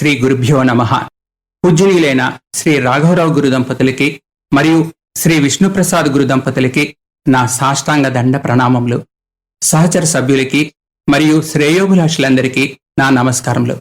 శ్రీ గురుభ్యో నమ. పూజనీయులైన శ్రీ రాఘవరావు గురు దంపతులకి మరియు శ్రీ విష్ణుప్రసాద్ గురు దంపతులకి నా సాష్టాంగ దండ ప్రణామములు. సహచర సభ్యులకి మరియు శ్రేయోభిలాషులందరికీ నా నమస్కారములు.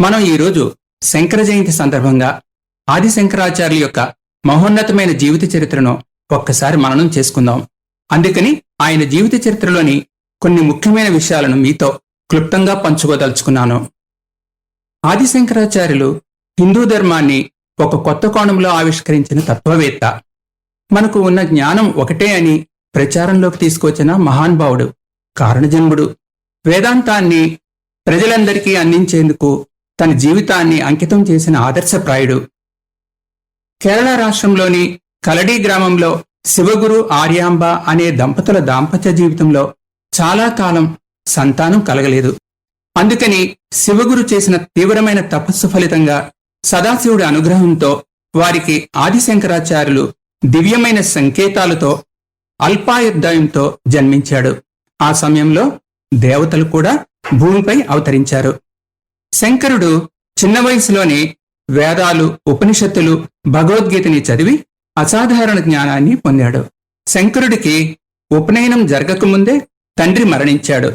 మనం ఈరోజు శంకర జయంతి సందర్భంగా ఆది శంకరాచార్యుల యొక్క మహోన్నతమైన జీవిత చరిత్రను ఒక్కసారి మననం చేసుకుందాం. అందుకని ఆయన జీవిత చరిత్రలోని కొన్ని ముఖ్యమైన విషయాలను మీతో క్లుప్తంగా పంచుకోదలుచుకున్నాను. ఆది శంకరాచార్యులు హిందూ ధర్మాన్ని ఒక కొత్త కోణంలో ఆవిష్కరించిన తత్వవేత్త. మనకు ఉన్న జ్ఞానం ఒకటే అని ప్రచారంలోకి తీసుకొచ్చిన మహానుభావుడు కారణజన్ముడు. వేదాంతాన్ని ప్రజలందరికీ అందించేందుకు తన జీవితాన్ని అంకితం చేసిన ఆదర్శప్రాయుడు కేరళ రాష్ట్రంలోని కలడీ గ్రామంలో శివగురు ఆర్యాంబ అనే దంపతుల దాంపత్య జీవితంలో చాలా కాలం సంతానం కలగలేదు. అందుకని శివగురు చేసిన తీవ్రమైన తపస్సు ఫలితంగా సదాశివుడి అనుగ్రహంతో వారికి ఆదిశంకరాచార్యులు దివ్యమైన సంకేతాలతో అల్పాయుర్దాయంతో జన్మించాడు. ఆ సమయంలో దేవతలు కూడా భూమిపై అవతరించారు. శంకరుడు చిన్న వయసులోనే వేదాలు ఉపనిషత్తులు భగవద్గీతని చదివి అసాధారణ జ్ఞానాన్ని పొందాడు. శంకరుడికి ఉపనయనం జరగకముందే తండ్రి మరణించాడు.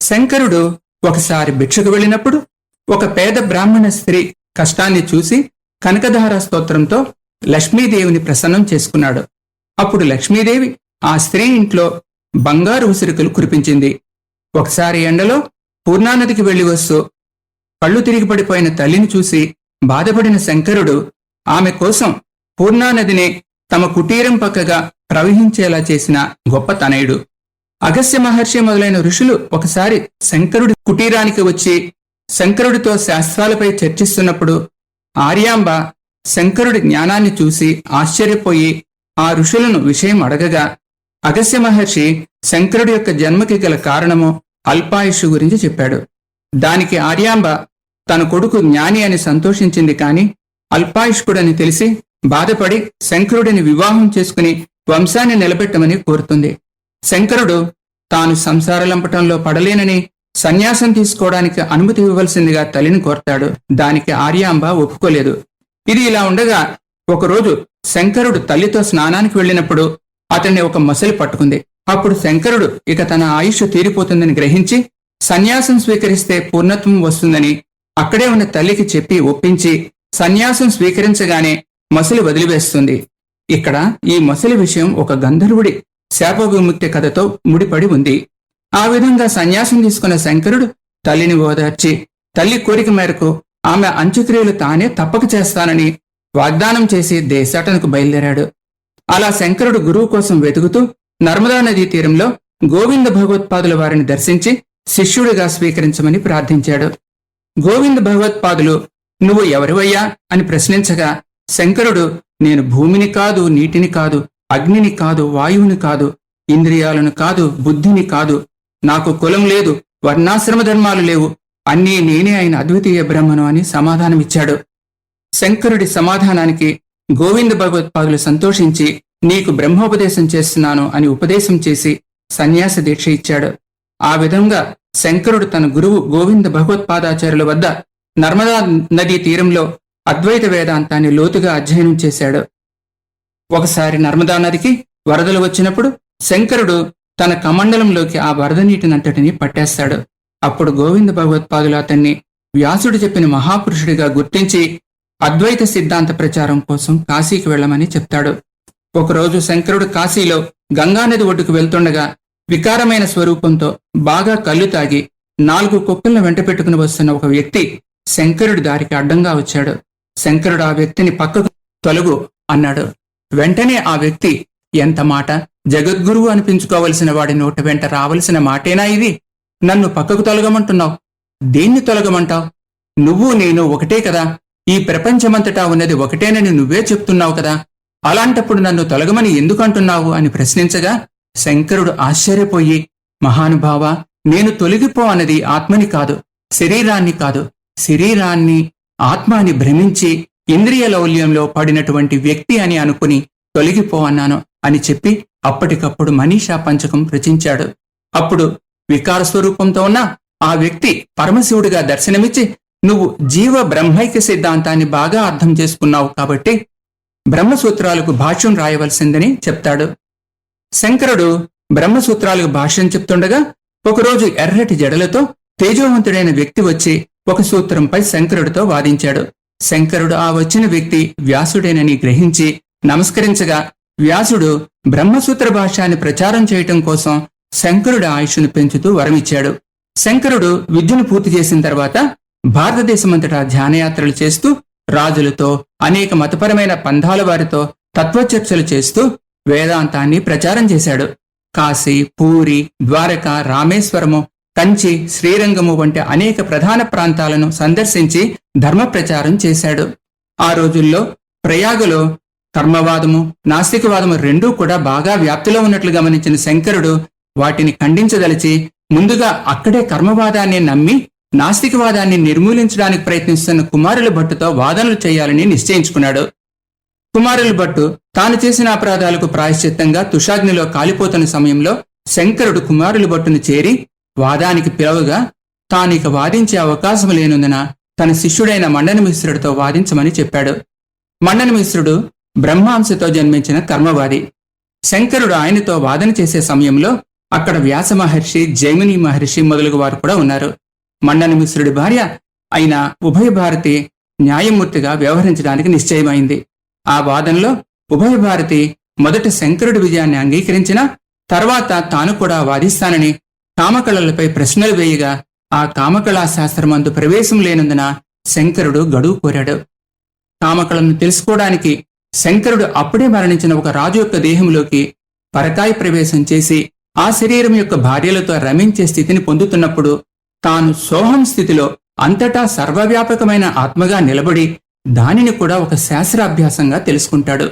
శంకరుడు ఒకసారి భిక్షకు వెళ్ళినప్పుడు ఒక పేద బ్రాహ్మణ స్త్రీ కష్టాన్ని చూసి కనకధార స్తోత్రంతో లక్ష్మీదేవిని ప్రసన్నం చేసుకున్నాడు. అప్పుడు లక్ష్మీదేవి ఆ స్త్రీ ఇంట్లో బంగారు ఉసిరికలు కురిపించింది. ఒకసారి ఎండలో పూర్ణానదికి వెళ్ళి వస్తూ కళ్ళు తిరిగి పడిపోయిన తల్లిని చూసి బాధపడిన శంకరుడు ఆమె కోసం పూర్ణానదినే తమ కుటీరం పక్కగా ప్రవహించేలా చేసిన గొప్ప తనయుడు. అగస్య మహర్షి మొదలైన ఋషులు ఒకసారి శంకరుడి కుటీరానికి వచ్చి శంకరుడితో శాస్త్రాలపై చర్చిస్తున్నప్పుడు ఆర్యాంబ శంకరుడి జ్ఞానాన్ని చూసి ఆశ్చర్యపోయి ఆ ఋషులను విషయం అడగగా అగస్య మహర్షి శంకరుడి యొక్క జన్మకి గల కారణము అల్పాయుషు గురించి చెప్పాడు. దానికి ఆర్యాంబ తన కొడుకు జ్ఞాని అని సంతోషించింది కాని అల్పాయుష్కుడని తెలిసి బాధపడి శంకరుడిని వివాహం చేసుకుని వంశాన్ని నిలబెట్టమని కోరుతుంది. శంకరుడు తాను సంసారలంపటంలో పడలేనని సన్యాసం తీసుకోవడానికి అనుమతి ఇవ్వవలసిందిగా తల్లిని కోరతాడు. దానికి ఆర్యాంబ ఒప్పుకోలేదు. ఇది ఇలా ఉండగా ఒకరోజు శంకరుడు తల్లితో స్నానానికి వెళ్ళినప్పుడు అతన్ని ఒక మసలి పట్టుకుంది. అప్పుడు శంకరుడు ఇక తన ఆయుష్ తీరిపోతుందని గ్రహించి సన్యాసం స్వీకరిస్తే పూర్ణత్వం వస్తుందని అక్కడే ఉన్న తల్లికి చెప్పి ఒప్పించి సన్యాసం స్వీకరించగానే మసలి వదిలివేస్తుంది. ఇక్కడ ఈ మసలి విషయం ఒక గంధర్వుడి శాప విముక్తి కథతో ముడిపడి ఉంది. ఆ విధంగా సన్యాసం తీసుకున్న శంకరుడు తల్లిని ఓదార్చి తల్లి కోరిక మేరకు ఆమె అంత్యక్రియలు తానే తప్పక చేస్తానని వాగ్దానం చేసి దేశాటనకు బయలుదేరాడు. అలా శంకరుడు గురువు కోసం వెతుకుతూ నర్మదా నదీ తీరంలో గోవింద భగవత్పాదుల వారిని దర్శించి శిష్యుడిగా స్వీకరించమని ప్రార్థించాడు. గోవింద భగవత్పాదులు నువ్వు ఎవరివయ్యా? అని ప్రశ్నించగా శంకరుడు నేను భూమిని కాదు నీటిని కాదు అగ్నిని కాదు వాయువుని కాదు ఇంద్రియాలను కాదు బుద్ధిని కాదు. నాకు కులం లేదు వర్ణాశ్రమ ధర్మాలు లేవు. అన్నీ నేనే అయిన అద్వితీయ బ్రహ్మను అని సమాధానమిచ్చాడు. శంకరుడి సమాధానానికి గోవింద భగవత్పాదులు సంతోషించి నీకు బ్రహ్మోపదేశం చేస్తున్నాను అని ఉపదేశం చేసి సన్యాస దీక్ష ఇచ్చాడు. ఆ విధంగా శంకరుడు తన గురువు గోవింద భగవత్పాదాచార్యుల వద్ద నర్మదా నదీ తీరంలో అద్వైత వేదాంతాన్ని లోతుగా అధ్యయనం చేశాడు. ఒకసారి నర్మదా నదికి వరదలు వచ్చినప్పుడు శంకరుడు తన కమండలంలోకి ఆ వరద నీటినంతటిని పట్టేస్తాడు. అప్పుడు గోవింద భగవత్పాదులు అతన్ని వ్యాసుడు చెప్పిన మహాపురుషుడిగా గుర్తించి అద్వైత సిద్ధాంత ప్రచారం కోసం కాశీకి వెళ్ళమని చెప్తాడు. ఒకరోజు శంకరుడు కాశీలో గంగానది ఒడ్డుకు వెళ్తుండగా వికారమైన స్వరూపంతో బాగా కళ్ళు తాగి నాలుగు కుక్కలను వెంట పెట్టుకుని వస్తున్న ఒక వ్యక్తి శంకరుడి దారికి అడ్డంగా వచ్చాడు. శంకరుడు ఆ వ్యక్తిని పక్కకు తొలగు అన్నాడు. వెంటనే ఆ వ్యక్తి ఎంత మాట? జగద్గురువు అనిపించుకోవలసిన వాడి నోట వెంట రావలసిన మాటేనా ఇది నన్ను పక్కకు తొలగమంటున్నావు. దేన్ని తొలగమంటావు? నువ్వు నేను ఒకటే కదా. ఈ ప్రపంచమంతటా ఉన్నది ఒకటేనని నువ్వే చెప్తున్నావు కదా. అలాంటప్పుడు నన్ను తొలగమని ఎందుకంటున్నావు? అని ప్రశ్నించగా శంకరుడు ఆశ్చర్యపోయి మహానుభావ నేను తొలగిపో అన్నది ఆత్మని కాదు శరీరాన్ని కాదు. శరీరాన్ని ఆత్మాని భ్రమించి ఇంద్రియ లౌల్యంలో పడినటువంటి వ్యక్తి అని అనుకుని తొలగిపో అన్నాను అని చెప్పి అప్పటికప్పుడు మనీషా పంచకం రచించాడు. అప్పుడు వికార స్వరూపంతో ఉన్న ఆ వ్యక్తి పరమశివుడిగా దర్శనమిచ్చి నువ్వు జీవ బ్రహ్మైక్య సిద్ధాంతాన్ని బాగా అర్థం చేసుకున్నావు కాబట్టి బ్రహ్మసూత్రాలకు భాష్యం రాయవలసిందని చెప్తాడు. శంకరుడు బ్రహ్మసూత్రాలకు భాష్యం చెప్తుండగా ఒకరోజు ఎర్రటి జడలతో తేజోవంతుడైన వ్యక్తి వచ్చి ఒక సూత్రంపై శంకరుడితో వాదించాడు. శంకరుడు ఆ వచ్చిన వ్యక్తి వ్యాసుడేనని గ్రహించి నమస్కరించగా వ్యాసుడు బ్రహ్మసూత్ర భాష్యాన్ని ప్రచారం చేయటం కోసం శంకరుడి ఆయుష్ను పెంచుతూ వరమిచ్చాడు. శంకరుడు విద్యను పూర్తి చేసిన తర్వాత భారతదేశమంతటా ధ్యానయాత్రలు చేస్తూ రాజులతో అనేక మతపరమైన పంధాల వారితో తత్వచర్చలు చేస్తూ వేదాంతాన్ని ప్రచారం చేశాడు. కాశీ పూరి ద్వారక రామేశ్వరము కంచి శ్రీరంగము వంటి అనేక ప్రధాన ప్రాంతాలను సందర్శించి ధర్మ ప్రచారం చేశాడు. ఆ రోజుల్లో ప్రయాగలో కర్మవాదము నాస్తికవాదము రెండూ కూడా బాగా వ్యాప్తిలో ఉన్నట్లు గమనించిన శంకరుడు వాటిని ఖండించదలిచి ముందుగా అక్కడే కర్మవాదాన్ని నమ్మి నాస్తికవాదాన్ని నిర్మూలించడానికి ప్రయత్నిస్తున్న కుమారుల భట్టుతో వాదనలు చేయాలని నిశ్చయించుకున్నాడు. కుమారుల భట్టు తాను చేసిన అపరాధాలకు ప్రాయశ్చిత్తంగా తుషాగ్నిలో కాలిపోతున్న సమయంలో శంకరుడు కుమారుల భట్టును చేరి వాదానికి పిలవగా తానిక వాదించే అవకాశం లేనందున తన శిష్యుడైన మండన మిశ్రుడితో వాదించమని చెప్పాడు. మండన మిశ్రుడు బ్రహ్మాంశతో జన్మించిన కర్మవాది. శంకరుడు ఆయనతో వాదన చేసే సమయంలో అక్కడ వ్యాస మహర్షి జైమిని మహర్షి మొదలగు వారు కూడా ఉన్నారు. మండన మిశ్రుడి భార్య అయిన ఉభయ భారతి న్యాయమూర్తిగా వ్యవహరించడానికి నిశ్చయమైంది. ఆ వాదనలో ఉభయ భారతి మొదట శంకరుడి విజయాన్ని అంగీకరించిన తర్వాత తాను కూడా వాదిస్తానని కామకళలపై ప్రశ్నలు వేయగా ఆ కామకళా శాస్త్రమందు ప్రవేశం లేనందున శంకరుడు గడువు కోరాడు. కామకళను తెలుసుకోవడానికి శంకరుడు అప్పుడే మరణించిన ఒక రాజు యొక్క దేహంలోకి పరకాయ ప్రవేశం చేసి ఆ శరీరం యొక్క భార్యలతో రమించే స్థితిని పొందుతున్నప్పుడు తాను సోహం స్థితిలో అంతటా సర్వవ్యాపకమైన ఆత్మగా నిలబడి దానిని కూడా ఒక శాస్త్రాభ్యాసంగా తెలుసుకుంటాడు.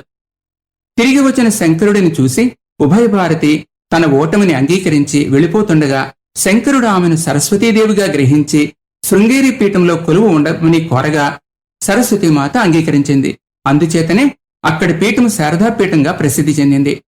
తిరిగి వచ్చిన శంకరుడిని చూసి ఉభయ భారతి తన ఓటమిని అంగీకరించి వెళ్ళిపోతుండగా శంకరుడు ఆమెను సరస్వతీదేవిగా గ్రహించి శృంగేరి పీఠంలో కొలువు ఉండమని కోరగా సరస్వతీమాత అంగీకరించింది. అందుచేతనే అక్కడి పీఠం శారదాపీఠంగా ప్రసిద్ధి చెందింది.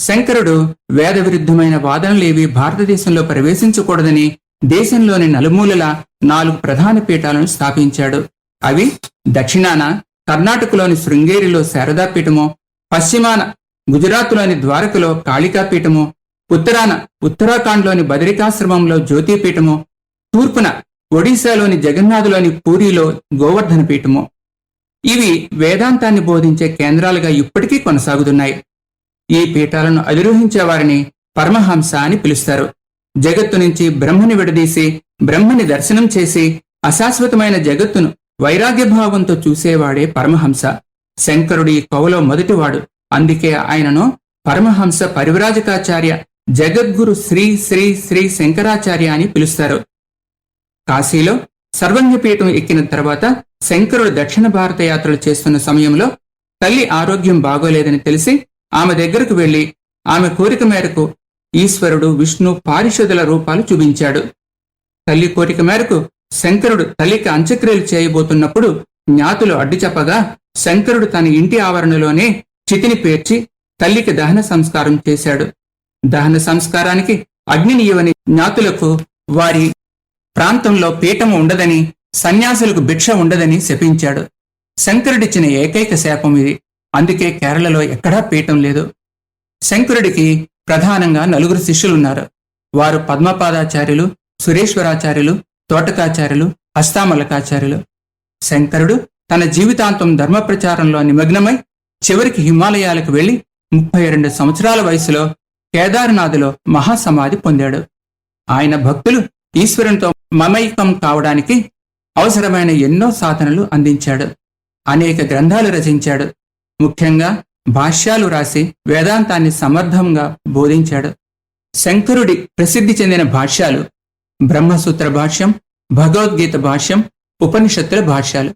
శంకరుడు వేద విరుద్ధమైన వాదనలేవి భారతదేశంలో ప్రవేశించకూడదని దేశంలోని నలుమూలల నాలుగు ప్రధాన పీఠాలను స్థాపించాడు. అవి దక్షిణాన కర్ణాటకలోని శృంగేరిలో శారదాపీఠము పశ్చిమాన గుజరాత్లోని ద్వారకలో కాళికాపీఠము ఉత్తరాన ఉత్తరాఖండ్లోని బదరికాశ్రమంలో జ్యోతిపీఠము తూర్పున ఒడిశాలోని జగన్నాథులోని పూరిలో గోవర్ధన పీఠము. ఇవి వేదాంతాన్ని బోధించే కేంద్రాలుగా ఇప్పటికీ కొనసాగుతున్నాయి. ఈ పీఠాలను అధిరోహించే వారిని పరమహంస అని పిలుస్తారు. జగత్తు నుంచి బ్రహ్మని విడదీసి బ్రహ్మని దర్శనం చేసి అశాశ్వతమైన జగత్తును వైరాగ్యభావంతో చూసేవాడే పరమహంస. శంకరుడి కోవలో మొదటివాడు. అందుకే ఆయనను పరమహంస పరివ్రాజకాచార్య జగద్గురు శ్రీ శ్రీ శ్రీ శంకరాచార్య అని పిలుస్తారు. కాశీలో సర్వంగపీఠం ఎక్కిన తర్వాత శంకరుడు దక్షిణ భారత యాత్రలు చేస్తున్న సమయంలో తల్లి ఆరోగ్యం బాగోలేదని తెలిసి ఆమె దగ్గరకు వెళ్ళి ఆమె కోరిక మేరకు ఈశ్వరుడు విష్ణు పారిషదుల రూపాలు చూపించాడు. తల్లి కోరిక మేరకు శంకరుడు తల్లికి అంత్యక్రియలు చేయబోతున్నప్పుడు జ్ఞాతులు అడ్డు చెప్పగా శంకరుడు తన ఇంటి ఆవరణలోనే చితిని పేర్చి తల్లికి దహన సంస్కారం చేశాడు. దహన సంస్కారానికి అగ్నిని ఇవ్వని జ్ఞాతులకు వారి ప్రాంతంలో పీఠము ఉండదని సన్యాసులకు భిక్ష ఉండదని శపించాడు. శంకరుడిచ్చిన ఏకైక శాపం ఇది. అందుకే కేరళలో ఎక్కడా పీఠం లేదు. శంకరుడికి ప్రధానంగా నలుగురు శిష్యులున్నారు. వారు పద్మపాదాచార్యులు సురేశ్వరాచార్యులు తోటకాచార్యులు హస్తామలకాచార్యులు శంకరుడు తన జీవితాంతం ధర్మ ప్రచారంలో నిమగ్నమై చివరికి హిమాలయాలకు వెళ్ళి ముప్పై రెండు సంవత్సరాల వయసులో కేదార్నాథులో మహాసమాధి పొందాడు. ఆయన భక్తులు ఈశ్వరునితో మమైకం కావడానికి అవసరమైన ఎన్నో సాధనలు అందించాడు. అనేక గ్రంథాలు రచించాడు. ముఖ్యంగా భాష్యాలు రాసి వేదాంతాన్ని సమర్థంగా బోధించాడు. శంకరుడి ప్రసిద్ధి చెందిన భాష్యాలు బ్రహ్మసూత్ర భాష్యం భగవద్గీత భాష్యం ఉపనిషత్తుల భాష్యాలు.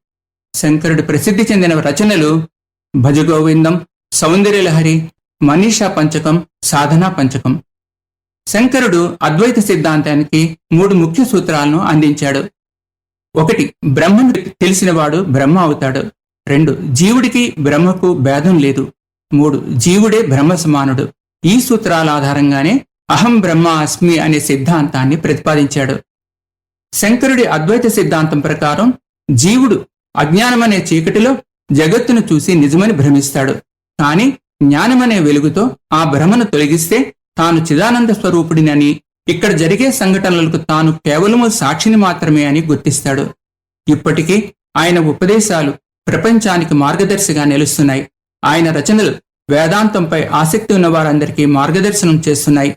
శంకరుడి ప్రసిద్ధి చెందిన రచనలు భజగోవిందం సౌందర్యలహరి మనీషా పంచకం సాధనా పంచకం. శంకరుడు అద్వైత సిద్ధాంతానికి మూడు ముఖ్య సూత్రాలను అందించాడు. ఒకటి బ్రహ్మను తెలిసినవాడు బ్రహ్మ అవుతాడు. రెండు జీవుడికి బ్రహ్మకు భేదం లేదు. మూడు జీవుడే బ్రహ్మ సమానుడు ఈ సూత్రాల ఆధారంగానే అహం బ్రహ్మ అస్మి అనే సిద్ధాంతాన్ని ప్రతిపాదించాడు. శంకరుడి అద్వైత సిద్ధాంతం ప్రకారం జీవుడు అజ్ఞానమనే చీకటిలో జగత్తును చూసి నిజమని భ్రమిస్తాడు. కాని జ్ఞానమనే వెలుగుతో ఆ భ్రమను తొలగిస్తే తాను చిదానంద స్వరూపుడినని ఇక్కడ జరిగే సంఘటనలకు తాను కేవలము సాక్షిని మాత్రమే అని గుర్తిస్తాడు. ఇప్పటికీ ఆయన ఉపదేశాలు ప్రపంచానికి మార్గదర్శిగా నిలుస్తున్నాయి. ఆయన రచనలు వేదాంతంపై ఆసక్తి ఉన్న వారందరికీ మార్గదర్శనం చేస్తున్నాయి.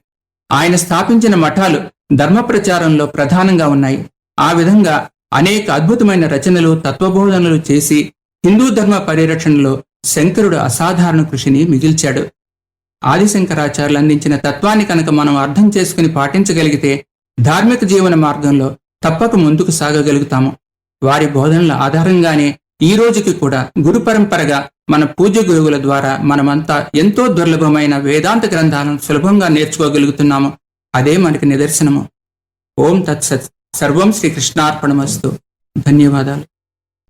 ఆయన స్థాపించిన మఠాలు ధర్మ ప్రచారంలో ప్రధానంగా ఉన్నాయి. ఆ విధంగా అనేక అద్భుతమైన రచనలు తత్వబోధనలు చేసి హిందూ ధర్మ పరిరక్షణలో శంకరుడు అసాధారణ కృషిని మిగిల్చాడు. ఆదిశంకరాచార్యులు అందించిన తత్వాన్ని కనుక మనం అర్థం చేసుకుని పాటించగలిగితే ధార్మిక జీవన మార్గంలో తప్పక ముందుకు సాగగలుగుతాము. వారి బోధనల ఆధారంగానే ఈ రోజుకి కూడా గురు పరంపరగా మన పూజ్య గురువుల ద్వారా మనమంతా ఎంతో దుర్లభమైన వేదాంత గ్రంథాలను సులభంగా నేర్చుకోగలుగుతున్నాము. అదే మనకి నిదర్శనము. ఓం తత్సత్. సర్వం శ్రీకృష్ణార్పణమస్తు. ధన్యవాదాలు.